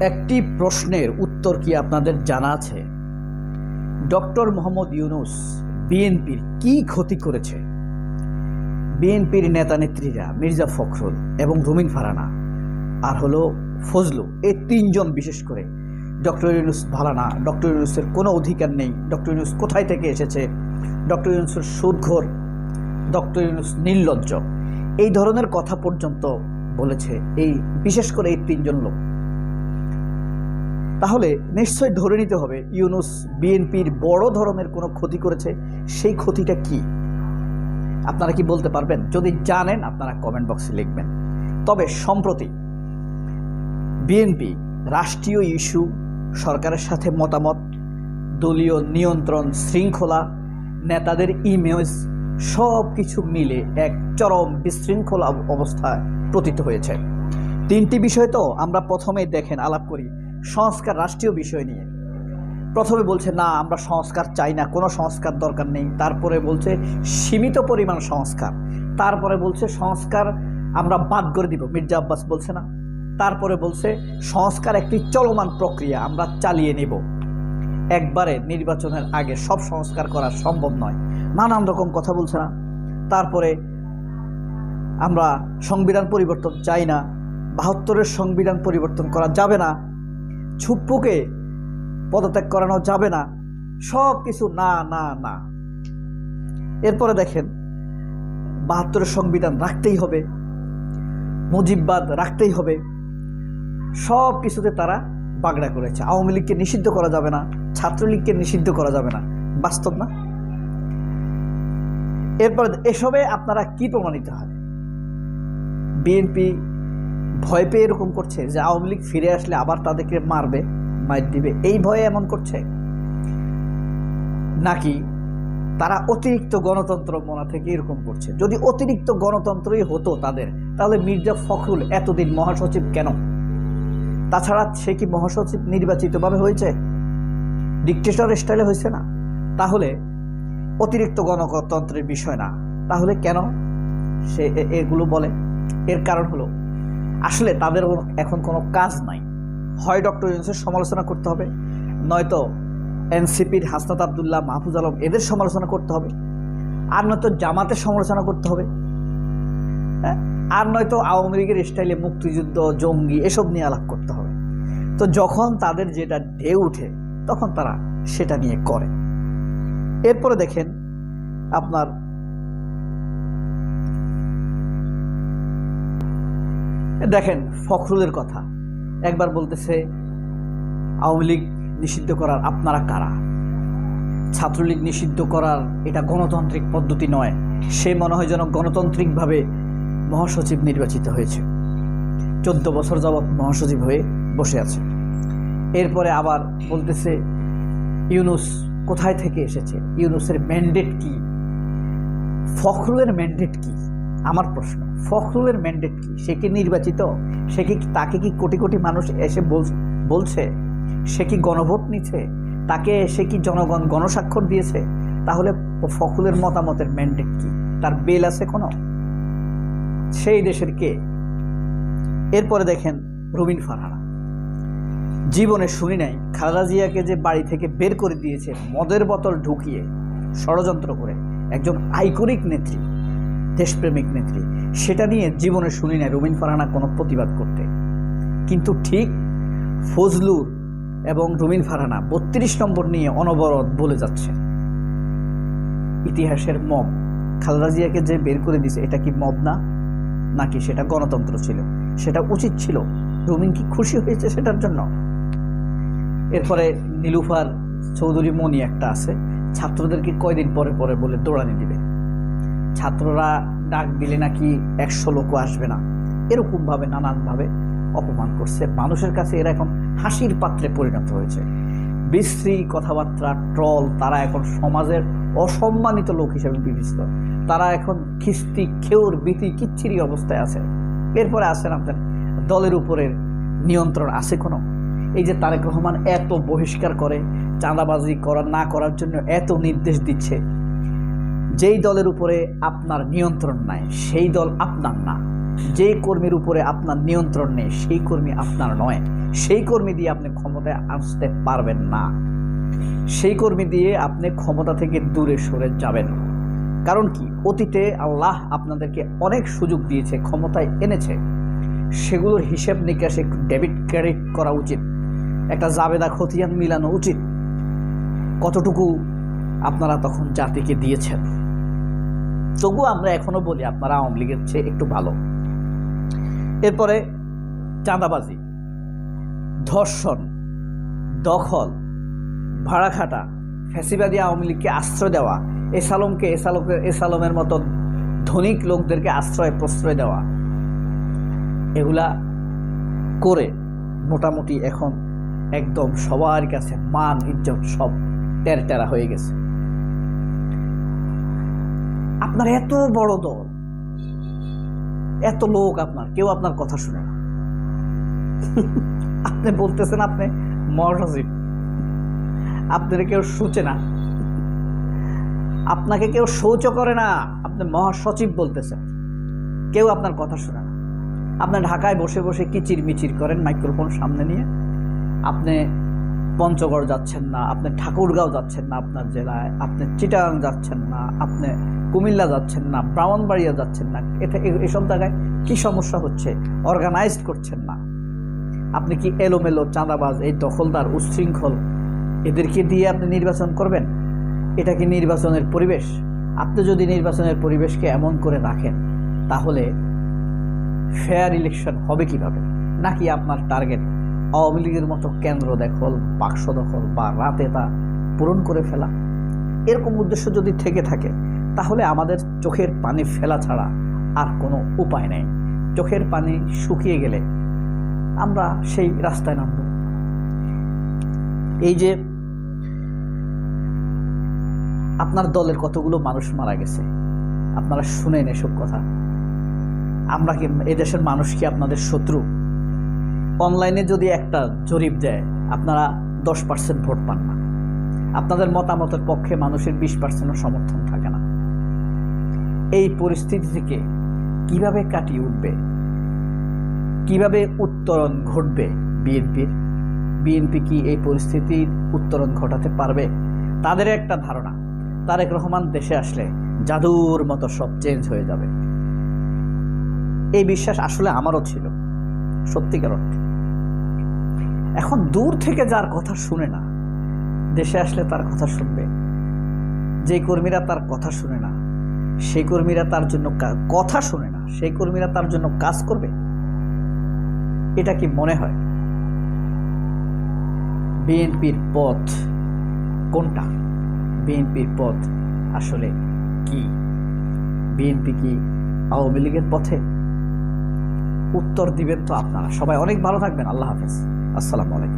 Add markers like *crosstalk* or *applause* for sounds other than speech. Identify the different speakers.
Speaker 1: একটি প্রশ্নের উত্তর কি আপনাদের জানা আছে? ডক্টর মোহাম্মদ ইউনুস বিএনপির কি ক্ষতি করেছে? বিএনপির নেতা নেত্রীরা মির্জা ফখরুল এবং রুমিন ফারানা, আর হলো ফজলু, এই তিনজন বিশেষ করে। ডক্টর ইউনুস ভালানা ডক্টর ইউনুসের কোনো অধিকার নেই, ডক্টর ইউনুস কোথায় থেকে এসেছে? ডক্টর ইউনুসের সুদঘর, ডক্টর ইউনুস নির্লজ্জ। এই ধরনের কথা পর্যন্ত বলেছে এই বিশেষ করে এই তিনজন লোক। তাহলে নিশ্চয় ধরে নিতে হবে, ইউনুস বিএনপির বড় ধরনের কোনো ক্ষতি করেছে, সেই ক্ষতিটা কি? আপনারা কি বলতে পারবেন? যদি জানেন, আপনারা কমেন্ট বক্সে লিখবেন। তবে সম্প্রতি বিএনপি রাষ্ট্রীয় ইস্যু, সরকারের সাথে মতামত, দলীয় নিয়ন্ত্রণ শৃঙ্খলা, নেতাদের ইমেজ সব কিছু মিলে এক চরম বিশৃঙ্খলা অবস্থায় প্রতীত হয়েছে। তিনটি বিষয় তো আমরা প্রথমেই দেখেন, আলাপ করি। সংস্কার, রাষ্ট্রীয় বিষয় নিয়ে। প্রথমে বলছে, না, আমরা সংস্কার চাই না, কোনো সংস্কার দরকার নেই। তারপরে বলছে, সীমিত পরিমাণ সংস্কার। তারপরে বলছে, সংস্কার আমরা বাদ করে দিব। মির্জা আব্বাস বলছে না। তারপরে বলছে, সংস্কার একটি চলমান প্রক্রিয়া, আমরা চালিয়ে নেব। একবারে নির্বাচনের আগে সব সংস্কার করা সম্ভব নয়। নানান রকম কথা বলছে না। তারপরে, আমরা সংবিধান পরিবর্তন চাই না, বাহাত্তরের সংবিধান পরিবর্তন করা যাবে না। ছুপ্পুকে পদত্যাগ করানো যাবে না। সব কিছু না না না। এরপরে দেখেন বাহাত্তরের সংবিধান রাখতেই হবে। মুজিববাদ রাখতেই হবে। সব কিছুতে তারা বাগড়া করেছে। আওয়ামী লীগকে নিষিদ্ধ করা যাবে না, ছাত্রলীগকে নিষিদ্ধ করা যাবে না। বাস্তব না? এরপরে এসবে আপনারা কি প্রমাণিত হয়? বিএনপি ভয় পেয়ে এরকম করছে যে আওয়ামী লীগ ফিরে আসলে আবার তাদেরকে মারবে মাইর দিবে, এই ভয়ে এমন করছে। নাকি তারা অতিরিক্ত গণতন্ত্র মনা থেকে এরকম করছে? যদি অতিরিক্ত গণতন্ত্রই হতো তাদের, তাহলে মির্জা ফখরুল এতদিন মহাসচিব কেন? তাছাড়া সে কি মহাসচিব নির্বাচিতভাবে হয়েছে? ডিকটেটর স্টাইলে হয়েছে না? তাহলে অতিরিক্ত গণতন্ত্রের বিষয় না। তাহলে কেন সে এগুলো বলে? এর কারণ হলো আসলে তাদের এখন কোনো কাজ নাই। হয় ডক্টর ইউনুসের সমালোচনা করতে হবে, নয়তো এনসিপির হাসনাত আবদুল্লাহ, মাহফুজ আলম এদের সমালোচনা করতে হবে, আর নয়তো জামাতের সমালোচনা করতে হবে। হ্যাঁ? আর নয়তো আওয়ামী লীগের স্টাইলে মুক্তিযুদ্ধ, জঙ্গি এসব নিয়ে আলাপ করতে হবে। তো যখন তাদের যেটা ঢেউ উঠে, তখন তারা সেটা নিয়ে করে। এরপরে দেখেন আপনার দেখেন, ফখরুলের কথা। একবার বলতেছে, আওয়ামী লীগ নিষিদ্ধ করার আপনারা কারা? ছাত্রলীগ নিষিদ্ধ করার এটা গণতান্ত্রিক পদ্ধতি নয়। সে মনে হয় যেন গণতান্ত্রিকভাবে মহাসচিব নির্বাচিত হয়েছে। চোদ্দ বছর যাবৎ মহাসচিব হয়ে বসে আছে। এরপরে আবার বলতেছে, ইউনুস কোথায় থেকে এসেছে? ইউনুসের ম্যান্ডেট কি? ফখরুলের ম্যান্ডেট কি? আমার প্রশ্ন, ফখরুলের ম্যান্ডেট কি? সে কি নির্বাচিত? সে কি, তাকে কি কোটি কোটি মানুষ এসে বল- বলছে? সে কি গণভোট নিচ্ছে? তাকে সে কি জনগণ গণস্বাক্ষর দিয়েছে? তাহলে ফখরুলের মতামতের ম্যান্ডেট কি? তার বেল আছে কোনো? সেই দেশের কে? এরপরে দেখেন রুবিন ফারহানা। জীবনে শুনি নাই, খালেদা জিয়াকে যে বাড়ি থেকে বের করে দিয়েছে, মদের বোতল ঢুকিয়ে, ষড়যন্ত্র করে, একজন আইকনিক নেত্রী। দেশপ্রেমিক নেত্রী। সেটা নিয়ে জীবনে শুনি নাই রুবিন ফারহানা কোনো প্রতিবাদ করতে। কিন্তু ঠিক ফজলুর এবং রুমিন ফারহানা বত্রিশ নম্বর নিয়ে অনবরত বলে যাচ্ছে। ইতিহাসের মব। খালেদা জিয়াকে যে বের করে দিয়েছে এটা কি মব না? নাকি সেটা গণতন্ত্র ছিল? সেটা উচিত ছিল? রুমিন কি খুশি হয়েছে সেটার জন্য? এরপরে নীলুফার চৌধুরী মনি একটা আছে। ছাত্রদেরকে কয়দিন পরে পরে বলে দৌড়ানি দিবে? ছাত্ররা ডাক দিলে নাকি একশো লোকও আসবে না। এরকমভাবে নানানভাবে অপমান করছে। মানুষের কাছে এরা এখন হাসির পাত্রে পরিণত হয়েছে। বিশ্রী কথাবার্তা, ট্রল, তারা এখন সমাজের অসম্মানিত লোক হিসেবে বিবেচিত। তারা এখন খিস্তি, খেউর বিতি কিচ্ছিরি অবস্থায় আছে। এরপরে আসেন আপনার দলের উপরের নিয়ন্ত্রণ আছে কোনো? এই যে তারেক রহমান এত বহিষ্কার করে, চাঁদাবাজি করা, না করার জন্য এত নির্দেশ দিচ্ছে। যেই দলের উপরে আপনার নিয়ন্ত্রণ নাই, সেই দল আপনার না। যে কর্মীর উপরে আপনার নিয়ন্ত্রণ নেই, সেই কর্মী আপনার নয়। সেই কর্মী দিয়ে আপনি ক্ষমতায় আসতে পারবেন না। সেই কর্মী দিয়ে আপনি ক্ষমতা থেকে দূরে সরে যাবেন। কারণ কি? অতীতে আল্লাহ আপনাদেরকে অনেক সুযোগ দিয়েছে, ক্ষমতায় এনেছে। সেগুলোর হিসেব নিকাশে ডেবিট ক্রেডিট করা উচিত। একটা জাবেদা খতিয়ান মিলানো উচিত। কতটুকু আপনারা তখন জাতিকে দিয়েছেন? তবুও আমরা এখনও বলি আপনারা আওয়ামী লীগের চেয়ে একটু ভালো। এরপরে চাঁদাবাজি, ধর্ষণ, দখল ভাড়া খাটা ফ্যাসিবাদী আওয়ামী লীগকে আশ্রয় দেওয়া, এসালমকে এসালকে, এসালমের মতো ধনিক লোকদেরকে আশ্রয় প্রশ্রয় দেওয়া, এগুলা করে মোটামুটি এখন একদম সবার কাছে মান, ইজ্জত সব টেরা হয়ে গেছে। আপনার এত বড় দল, এত লোক আপনার, কেউ আপনার কথা শুনে না। *laughs* আপনি বলতেছেন আপনি মহাসচিব। আপনার কেউ শুচে না। আপনাকে কেউ শৌচ করে না, আপনি মহাসচিব বলতেছেন। কেউ আপনার কথা শুনে না। আপনি ঢাকায় বসে বসে কিচির মিচির করেন মাইক্রোফোন সামনে নিয়ে। আপনি পঞ্চগড় যাচ্ছেন না, আপনি ঠাকুরগাঁও যাচ্ছেন না আপনার জেলায়, আপনি চিটাগাং যাচ্ছেন না, আপনি কুমিল্লা যাচ্ছেন না, ব্রাহ্মণবাড়িয়া যাচ্ছেন না, এটা এসব জায়গায় কি সমস্যা হচ্ছে? অর্গানাইজড করছেন না। আপনি কি এলোমেলো চাঁদাবাজ, এই দখলদার, উচ্ছৃঙ্খল, এদেরকে দিয়ে আপনি নির্বাচন করবেন? এটা কি নির্বাচনের পরিবেশ? আপনি যদি নির্বাচনের পরিবেশকে এমন করে রাখেন, তাহলে ফেয়ার ইলেকশন হবে কীভাবে? নাকি আপনার টার্গেট আওয়ামী লীগের মতো কেন্দ্র দখল, বাক্স দখল বা রাতে তা পূরণ করে ফেলা, এরকম উদ্দেশ্য যদি থেকে থাকে, তাহলে আমাদের চোখের পানি ফেলা ছাড়া আর কোনো উপায় নেই। চোখের পানি শুকিয়ে গেলে আমরা সেই রাস্তায় নামব। এই যে আপনার দলের কতগুলো মানুষ মারা গেছে? আপনারা শুনেন এসব কথা। আমরা কি এদেশের মানুষ কি আপনাদের শত্রু? অনলাইনে যদি একটা জরিপ দেয়, আপনারা দশ পার্সেন্ট ভোট পান না। আপনাদের মতামতের পক্ষে মানুষের বিশ পার্সেন্টও সমর্থন থাকে না। এই পরিস্থিতি থেকে কীভাবে কাটিয়ে উঠবে? কীভাবে উত্তরণ ঘটবে বিএনপির? বিএনপি কি এই পরিস্থিতির উত্তরণ ঘটাতে পারবে? তাদের একটা ধারণা। তারেক রহমান দেশে আসলে জাদুর মতো সব চেঞ্জ হয়ে যাবে। এই বিশ্বাস আসলে আমারও ছিল। সত্যিকার অর্থে। এখন দূর থেকে যার কথা শুনে না, দেশে আসলে তার কথা শুনবে। যে কর্মীরা তার কথা শুনে না, সেই কর্মীরা তার জন্য কথা শুনে না, সেই কর্মীরা তার জন্য কাজ করবে? এটা কি মনে হয়? বিএনপির পথ কোনটা? বিএনপির পথ আসলে কি? বিএনপি কি আওয়ামী লীগের পথে? উত্তর দিবেন তো আপনারা। সবাই অনেক ভালো থাকবেন। আল্লাহ হাফেজ। আসসালামু আলাইকুম।